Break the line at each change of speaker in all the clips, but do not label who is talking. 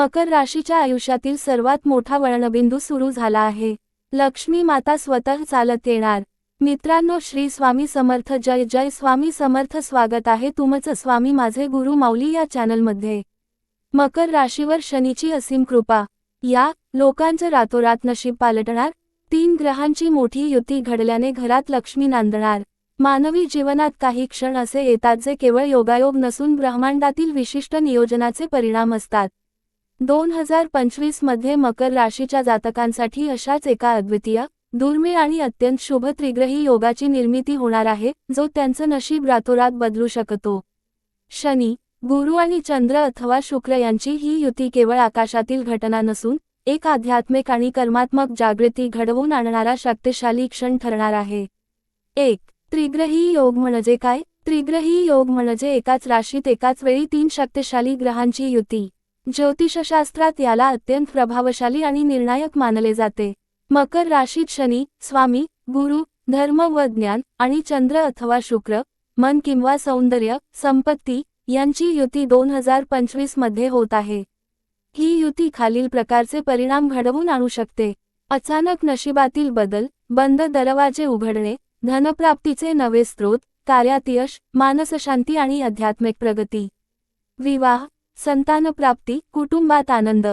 मकर राशीच्या आयुष्यातील सर्वात मोठा वळणबिंदू सुरू झाला आहे. लक्ष्मी माता स्वतः चालत येणार. मित्रांनो श्री स्वामी समर्थ जय जय स्वामी समर्थ स्वागत आहे तुमचं. स्वामी माझे गुरु माऊली या चॅनलमध्ये. मकर राशीवर शनीची असीम कृपा. या लोकांचं रातोरात नशीब पालटणार. तीन ग्रहांची मोठी युती घडल्याने घरात लक्ष्मी नांदणार. मानवी जीवनात काही क्षण असे येतात जे केवळ योगायोग नसून ब्रह्मांडातील विशिष्ट नियोजनाचे परिणाम असतात. दोन हजार पंचवीसमध्ये मकर राशीच्या जातकांसाठी अशाच एका अद्वितीय दुर्मिळ आणि अत्यंत शुभ त्रिग्रही योगाची निर्मिती होणार आहे जो त्यांचं नशीब रातोरात बदलू शकतो. शनी गुरु आणि चंद्र अथवा शुक्र यांची ही युती केवळ आकाशातील घटना नसून एक आध्यात्मिक आणि कर्मात्मक जागृती घडवून आणणारा शक्तिशाली क्षण ठरणार आहे. एक त्रिग्रही योग म्हणजे काय? त्रिग्रही योग म्हणजे एकाच राशीत एकाच वेळी तीन शक्तिशाली ग्रहांची युती. ज्योतिषशास्त्रात याला अत्यंत प्रभावशाली आणि निर्णायक मानले जाते. मकर राशीत शनी स्वामी गुरु धर्म व ज्ञान आणि चंद्र अथवा शुक्र मन किंवा सौंदर्य संपत्ती यांची युती दोन हजार पंचवीसमध्ये होत आहे. ही युती खालील प्रकारचे परिणाम घडवून आणू शकते. अचानक नशिबातील बदल बंद दरवाजे उघडणे धनप्राप्तीचे नवे स्रोत कार्यात यश मानसशांती आणि आध्यात्मिक प्रगती. विवाह संतानप्राप्ती कुटुंबात आनंद.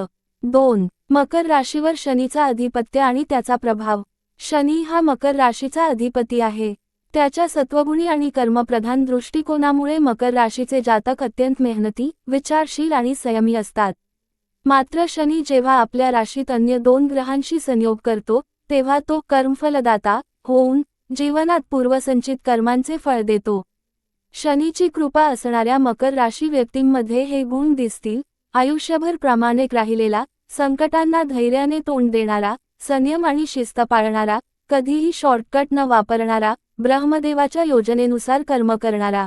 दोन मकर राशीवर शनीचा अधिपत्य आणि त्याचा प्रभाव. शनी हा मकर राशीचा अधिपती आहे. त्याच्या सत्वगुणी आणि कर्मप्रधान दृष्टिकोनामुळे मकर राशीचे जातक अत्यंत मेहनती विचारशील आणि संयमी असतात. मात्र शनी जेव्हा आपल्या राशीत अन्य दोन ग्रहांशी संयोग करतो तेव्हा तो कर्मफलदाता होऊन जीवनात पूर्वसंचित कर्मांचे फळ देतो. शनीची कृपा असणाऱ्या मकर राशी व्यक्तींमध्ये हे गुण दिसतील. आयुष्यभर प्रामाणिक राहिलेला संकटांना धैर्याने तोंड देणारा संयम आणि शिस्त पाळणारा कधीही शॉर्टकट न वापरणारा ब्रह्मदेवाच्या योजनेनुसार कर्म करणारा.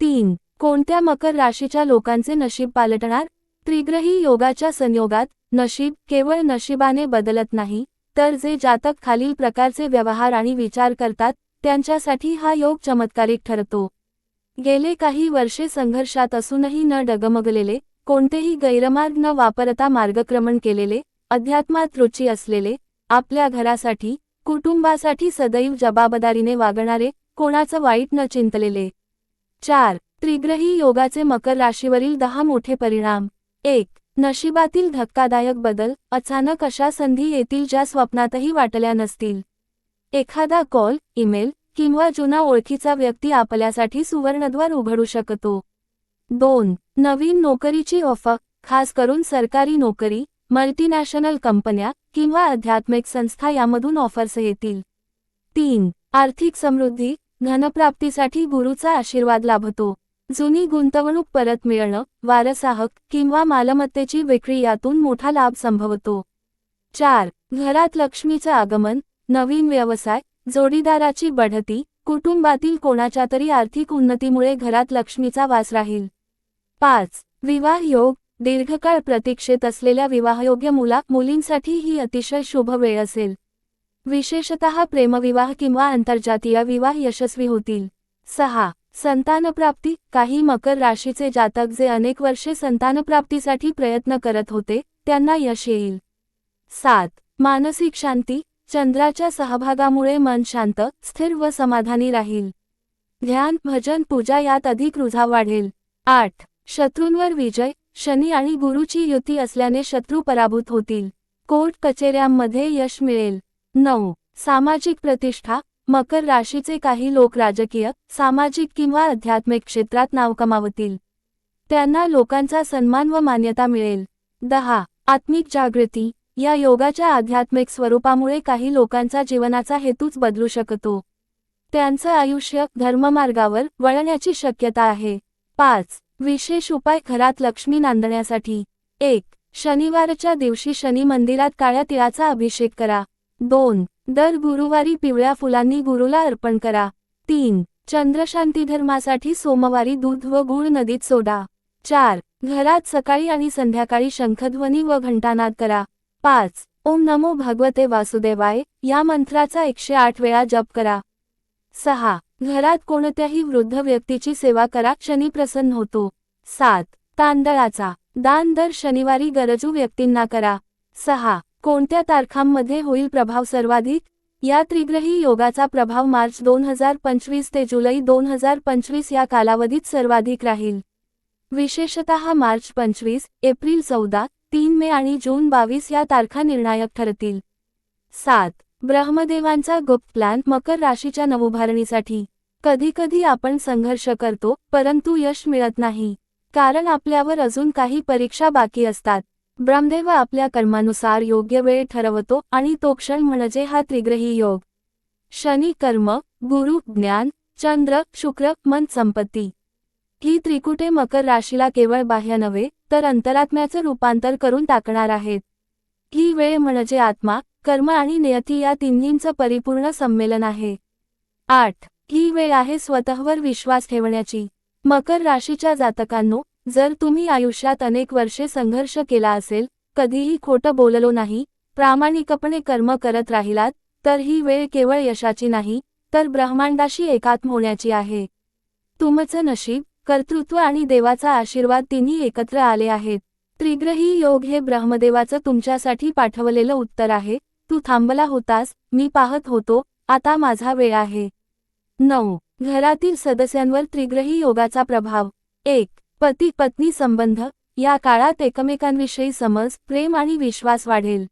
तीन. कोणत्या मकर राशीच्या लोकांचे नशीब पालटणार? त्रिग्रही योगाच्या संयोगात नशीब केवळ नशिबाने बदलत नाही तर जे जातक खालील प्रकारचे व्यवहार आणि विचार करतात त्यांच्यासाठी हा योग चमत्कारिक ठरतो. गेले काही वर्षे संघर्षात असूनही न डगमगलेले कोणतेही गैरमार्ग न वापरता मार्गक्रमण केलेले अध्यात्मात रुची असलेले आपल्या घरासाठी कुटुंबासाठी सदैव जबाबदारीने वागणारे कोणाचं वाईट न चिंतलेले. चार त्रिग्रही योगाचे मकर राशीवरील दहा मोठे परिणाम. एक नशिबातील धक्कादायक बदल अचानक अशा संधी येतील ज्या स्वप्नातही वाटल्या नसतील. एखादा कॉल ईमेल किंवा जुना ओळखीचा व्यक्ती आपल्यासाठी सुवर्णद्वार उघडू शकतो. दोन नवीन नोकरीची ऑफर खास करून सरकारी नोकरी मल्टीनॅशनल कंपन्या किंवा आध्यात्मिक संस्था यामधून ऑफर्स येतील. तीन आर्थिक समृद्धी धनप्राप्तीसाठी गुरुचा आशीर्वाद लाभतो. जुनी गुंतवणूक परत मिळणं वारसाहक किंवा मालमत्तेची विक्री यातून मोठा लाभ संभवतो. चार घरात लक्ष्मीचं आगमन नवीन व्यवसाय जोडीदाराची बढती कुटुंबातील कोणाच्या तरी आर्थिक उन्नतीमुळे घरात लक्ष्मीचा वास राहील. पाच. विवाह योग दीर्घकाळ प्रतीक्षेत असलेल्या विवाहयोग्य मुला मुलींसाठी ही अतिशय शुभ वेळ असेल. विशेषतः प्रेमविवाह किंवा आंतरजातीय विवाह यशस्वी होतील. सहा. संतानप्राप्ती काही मकर राशीचे जातक जे अनेक वर्षे संतानप्राप्तीसाठी प्रयत्न करत होते त्यांना यश येईल. सात. मानसिक शांती चंद्राच्या सहभागामुळे मन शांत स्थिर व समाधानी राहील. ध्यान भजन पूजा यात अधिक रुझाव वाढेल. आठ. शत्रूंवर विजय शनी आणि गुरुची युती असल्याने शत्रू पराभूत होतील. कोर्ट कचेऱ्यांमध्ये यश मिळेल. नऊ. सामाजिक प्रतिष्ठा मकर राशीचे काही लोक राजकीय सामाजिक किंवा आध्यात्मिक क्षेत्रात नाव कमावतील. त्यांना लोकांचा सन्मान व मान्यता मिळेल. दहा. आत्मिक जागृती या योगाच्या आध्यात्मिक स्वरूपामुळे काही लोकांचा जीवनाचा हेतूच बदलू शकतो. त्यांचं आयुष्य धर्ममार्गावर वळण्याची शक्यता आहे. पाच विशेष उपाय घरात लक्ष्मी नांदण्यासाठी. एक शनिवारच्या दिवशी शनी मंदिरात काळ्या तिळाचा अभिषेक करा. दोन दर गुरुवारी पिवळ्या फुलांनी गुरुला अर्पण करा. तीन चंद्रशांती धर्मासाठी सोमवारी दूध व गुळ नदीत सोडा. चार घरात सकाळी आणि संध्याकाळी शंखध्वनी व घंटानाद करा. पाच. ओम नमो भगवते वासुदेवाय या मंत्राचा एकशे आठ वेळा जप करा. सहा. घरात कोणत्याही वृद्ध व्यक्तीची सेवा करा शनी प्रसन्न होतो. सात. तांदळाचा. दान दर शनिवारी गरजू व्यक्तींना करा. सहा. कोणत्या तारखांमध्ये होईल प्रभाव सर्वाधिक? या त्रिग्रही योगाचा प्रभाव मार्च दोन हजार पंचवीस ते जुलै दोन हजार पंचवीस या कालावधीत सर्वाधिक राहील. विशेषतः मार्च पंचवीस एप्रिल चौदा तीन मे आणि जून बावीस या तारखा निर्णायक ठरतील. सात. ब्रह्मदेवांचा गुप्त प्लॅन मकर राशीच्या नवभारणीसाठी. कधीकधी आपण संघर्ष करतो परंतु यश मिळत नाही. कारण आपल्यावर अजून काही परीक्षा बाकी असतात. ब्रह्मदेव आपल्या कर्मानुसार योग्य वेळ ठरवतो आणि तो क्षण म्हणजे हा त्रिग्रही योग. शनी कर्म गुरु ज्ञान चंद्र शुक्र मन संपत्ती. ही त्रिकुटे मकर राशीला केवळ बाह्य नव्हे तर अंतरात्म्याचं रूपांतर करून टाकणार आहेत. ही वेळ म्हणजे आत्मा कर्म आणि नियती या तिन्हींचं परिपूर्ण संमेलन आहे. आठ. ही वेळ आहे स्वतःवर विश्वास ठेवण्याची. मकर राशीच्या जातकांनो जर तुम्ही आयुष्यात अनेक वर्षे संघर्ष केला असेल कधीही खोटं बोललो नाही प्रामाणिकपणे कर्म करत राहिलात तर ही वेळ केवळ यशाची नाही तर ब्रह्मांडाशी एकात्म होण्याची आहे. तुमचं नशीब कर्तृत्व आणि देवाचा आशीर्वाद तिन्ही एकत्र आले आहेत. त्रिग्रही योग हे ब्रह्मदेवाचं तुमच्यासाठी पाठवलेलं उत्तर आहे. तू थांबला होतास मी पाहत होतो आता माझा वेळ आहे. नऊ. घरातील सदस्यांवर त्रिग्रही योगाचा प्रभाव. एक. पती पत्नी संबंध. या काळात एकमेकांविषयी समज प्रेम आणि विश्वास वाढेल.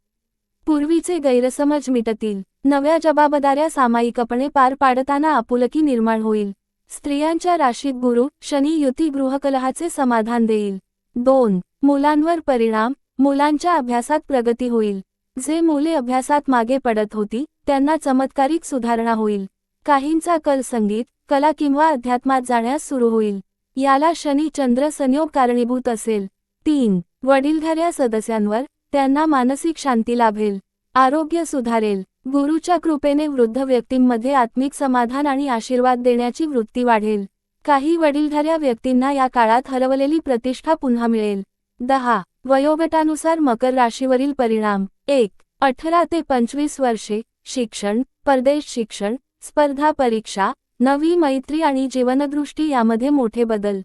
पूर्वीचे गैरसमज मिटतील. नव्या जबाबदाऱ्या सामायिकपणे पार पाडताना आपुलकी निर्माण होईल. स्त्रियांच्या राशीत गुरु शनी युती गृहकलहाचे समाधान देईल. दोन मुलांवर परिणाम मुलांच्या अभ्यासात प्रगती होईल. जे मुले अभ्यासात मागे पडत होती त्यांना चमत्कारिक सुधारणा होईल. काहींचा कल संगीत कला किंवा अध्यात्मात जाण्यास सुरू होईल. याला शनी चंद्र संयोग कारणीभूत असेल. तीन वडीलधाऱ्या सदस्यांवर त्यांना मानसिक शांती लाभेल. आरोग्य सुधारेल. गुरुच्या कृपेने वृद्ध व्यक्तींमध्ये आत्मिक समाधान आणि आशीर्वाद देण्याची वृत्ती वाढेल. काही वडीलधाऱ्या व्यक्तींना या काळात हरवलेली प्रतिष्ठा पुन्हा मिळेल. दहा. वयोगटानुसार मकर राशीवरील परिणाम. एक. अठरा ते पंचवीस वर्षे. शिक्षण परदेश शिक्षण स्पर्धा परीक्षा नवी मैत्री आणि जीवनदृष्टी यामध्ये मोठे बदल.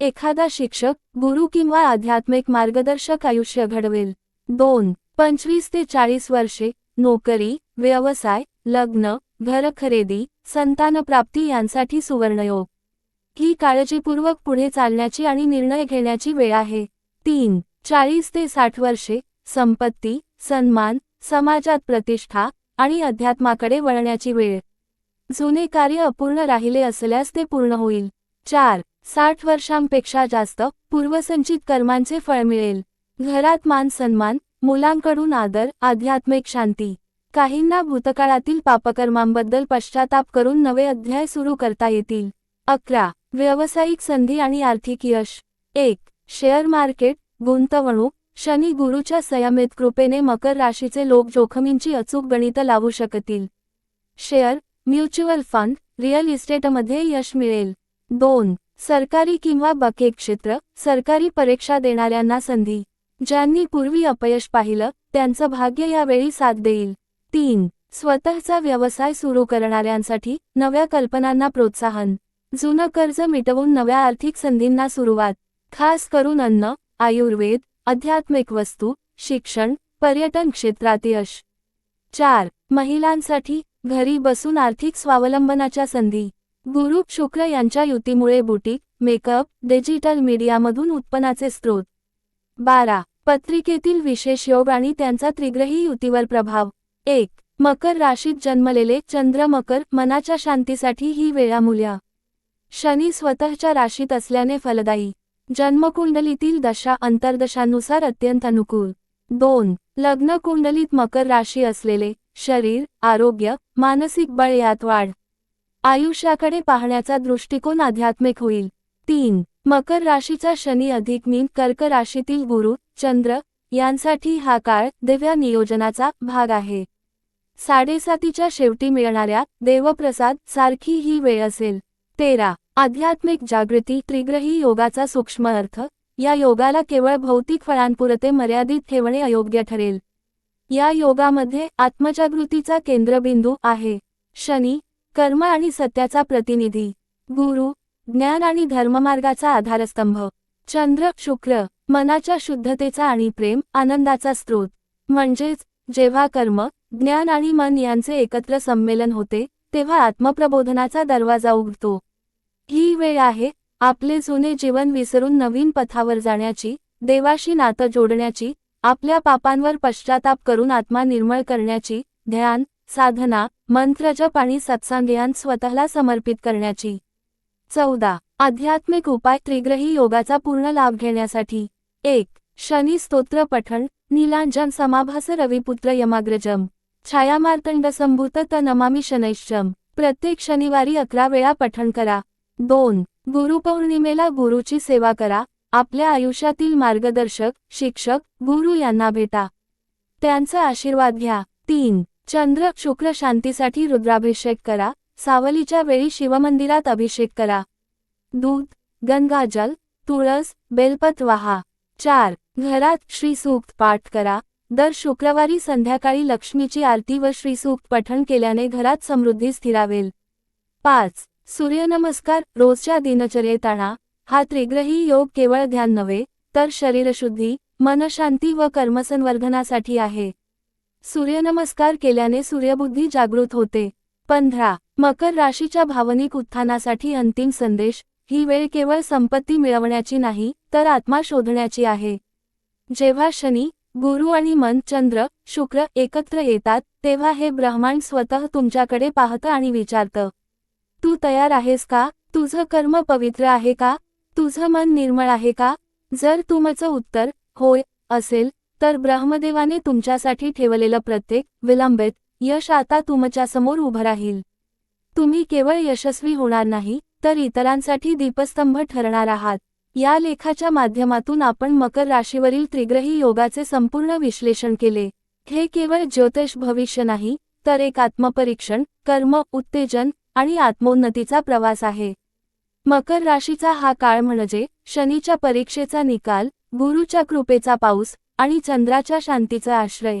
एखादा शिक्षक गुरु किंवा आध्यात्मिक मार्गदर्शक आयुष्य घडवेल. दोन. पंचवीस ते चाळीस वर्षे. नोकरी व्यवसाय लग्न घर खरेदी संतानप्राप्ती यांसाठी सुवर्णयोग. ही काळजीपूर्वक पुढे चालण्याची आणि निर्णय घेण्याची वेळ आहे. तीन चाळीस ते साठ वर्षे संपत्ती सन्मान समाजात प्रतिष्ठा आणि अध्यात्माकडे वळण्याची वेळ. जुने कार्य अपूर्ण राहिले असल्यास ते पूर्ण होईल. चार साठ वर्षांपेक्षा जास्त पूर्वसंचित कर्मांचे फळ मिळेल. घरात मान सन्मान मुलांकडून आदर आध्यात्मिक शांती. काहींना भूतकाळातील पापकर्मांबद्दल पश्चाताप करून नवे अध्याय सुरू करता येतील. अकरा. व्यावसायिक संधी आणि आर्थिक यश. एक. शेअर मार्केट गुंतवणूक. शनी गुरुच्या संयमित कृपेने मकर राशीचे लोक जोखमींची अचूक गणित लावू शकतील. शेअर म्युच्युअल फंड रिअल इस्टेटमध्ये यश मिळेल. दोन. सरकारी किंवा बके क्षेत्र सरकारी परीक्षा देणाऱ्यांना संधी. ज्यांनी पूर्वी अपयश पाहिलं त्यांचं भाग्य यावेळी साथ देईल. तीन. स्वतःचा व्यवसाय सुरू करणाऱ्यांसाठी नव्या कल्पनांना प्रोत्साहन. जुनं कर्ज मिटवून नव्या आर्थिक संधींना सुरुवात. खास करून अन्न आयुर्वेद आध्यात्मिक वस्तू शिक्षण पर्यटन क्षेत्रात यश. चार. महिलांसाठी घरी बसून आर्थिक स्वावलंबनाच्या संधी. गुरुप शुक्र यांच्या युतीमुळे बुटीक मेकअप डिजिटल मीडियामधून उत्पन्नाचे स्रोत. बारा. पत्रिकेतील विशेष योग आणि त्यांचा त्रिग्रही युतीवर प्रभाव. एक मकर राशीत जन्मलेले चंद्र मकर मनाच्या शांतीसाठी ही वेळामूल्या. शनी स्वतःच्या राशीत असल्याने फलदायी. जन्मकुंडलीतील दशा अंतर्दशानुसार अत्यंत अनुकूल. दोन लग्न कुंडलीत मकर राशी असलेले शरीर आरोग्य मानसिक बळ यात वाढ. आयुष्याकडे पाहण्याचा दृष्टिकोन आध्यात्मिक होईल. तीन मकर राशीचा शनी अधिक मीन कर्क राशीतील गुरु चंद्र यांसाठी हा काळ दिव्या नियोजनाचा भाग आहे. साडेसातीच्या शेवटी मिळणाऱ्या देवप्रसाद सारखी ही वेळ असेल. तेरा. आध्यात्मिक जागृती त्रिग्रही योगाचा सूक्ष्म अर्थ. या योगाला केवळ भौतिक फळांपुरते मर्यादित ठेवणे अयोग्य ठरेल. या योगामध्ये आत्मजागृतीचा केंद्रबिंदू आहे. शनी कर्म आणि सत्याचा प्रतिनिधी. गुरु ज्ञान आणि धर्ममार्गाचा आधारस्तंभ. चंद्र शुक्र मनाच्या शुद्धतेचा आणि प्रेम आनंदाचा स्रोत. म्हणजेच जेव्हा कर्म ज्ञान आणि मन यांचे एकत्र संमेलन होते तेव्हा आत्मप्रबोधनाचा दरवाजा उघडतो. ही वेळ आहे आपले जुने जीवन विसरून नवीन पथावर जाण्याची देवाशी नातं जोडण्याची आपल्या पापांवर पश्चाताप करून आत्मा निर्मळ करण्याची ध्यान साधना मंत्रजप आणि सत्संगयान स्वतःला समर्पित करण्याची. चौदा. आध्यात्मिक उपाय त्रिग्रही योगाचा पूर्ण लाभ घेण्यासाठी. एक. शनी स्तोत्र पठण. नीलांजन समाभास रविपुत्र यमाग्रजम. छायामार्तंड संभूत त नमामी शनैश्चम. प्रत्येक शनिवारी अकरा वेळा पठण करा. दोन. गुरुपौर्णिमेला गुरुची सेवा करा. आपल्या आयुष्यातील मार्गदर्शक शिक्षक गुरु यांना भेटा. त्यांचा आशीर्वाद घ्या. तीन. चंद्र शुक्र शांतीसाठी रुद्राभिषेक करा. सावलीच्या वेळी शिवमंदिरात अभिषेक करा. दूध गंगाजल तुळस बेलपत वाहा चार घरात श्रीसूक्त पाठ करा. दर शुक्रवारी संध्याकाळी लक्ष्मीची आरती व श्रीसूक्त पठण केल्याने घरात समृद्धी स्थिरावेल. पाच सूर्यनमस्कार रोजच्या दिनचर्येत आणा हा त्रिग्रही योग केवळ ध्यान नव्हे तर शरीरशुद्धी मनशांती व कर्मसंवर्धनासाठी आहे. सूर्यनमस्कार केल्याने सूर्यबुद्धी जागृत होते. पंधरा. मकर राशीच्या भावनिक उत्थानासाठी अंतिम संदेश ही वेळ केवळ संपत्ती मिळवण्याची नाही तर आत्मा शोधण्याची आहे. जेव्हा शनी गुरु आणि मन चंद्र शुक्र एकत्र येतात तेव्हा हे ब्रह्मांड स्वतः तुमच्याकडे पाहतं आणि विचारतं. तू तयार आहेस का? तुझं कर्म पवित्र आहे का? तुझं मन निर्मळ आहे का? जर तुमचं उत्तर होय असेल तर ब्रह्मदेवाने तुमच्यासाठी ठेवलेलं प्रत्येक विलंबित यश आता तुमच्यासमोर उभं राहील. तुम्ही केवळ यशस्वी होणार नाही तर इतरांसाठी दीपस्तंभ ठरणार आहात. या लेखाच्या माध्यमातून आपण मकर राशीवरील त्रिग्रही योगाचे संपूर्ण विश्लेषण केले. हे केवळ ज्योतिष भविष्य नाही तर एक आत्मपरीक्षण कर्म उत्तेजन आणि आत्मोन्नतीचा प्रवास आहे. मकर राशीचा हा काळ म्हणजे शनीच्या परीक्षेचा निकाल गुरुच्या कृपेचा पाऊस आणि चंद्राच्या शांतीचा आश्रय.